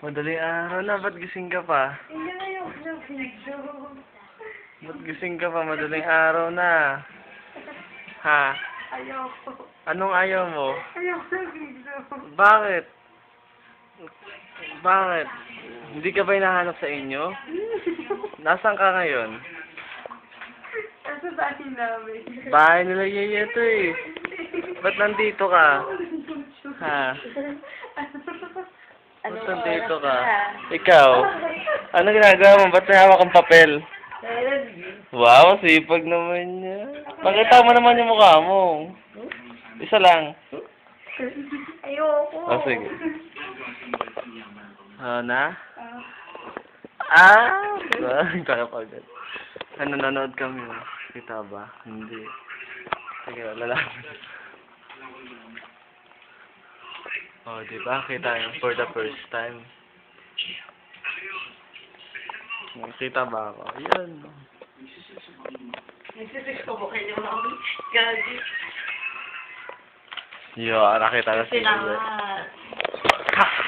Madaling araw na, ba't gising ka pa? Ba't gising ka pa? Madaling araw na. Ha? Ayoko. Anong ayaw mo? Ayoko ng video. Bakit? Bakit? Hindi ka ba hinahanap sa inyo? Nasaan ka ngayon? Asa bahay namin? Bahay nila Yeye to eh. Ba't nandito ka? Ha? Ba't nandito ka? Ikaw? Ano ginagawa mo? Ba't may hawak kang papel? Wow, sipag naman niya. Pakita mo naman yung mukha mo. Isa lang. Ayoko. Oh, sige. Ah, na? Ah. Ah! Kaya pagod. Ano, nanonood kami. Kita ba? Hindi. Sige, lalaki. Oh, di ba? Kita for the first time. Nakita ba ako? Yan. Nagsisik ko mo kayo mga Gagi. Yo, nakita ko si Salamat.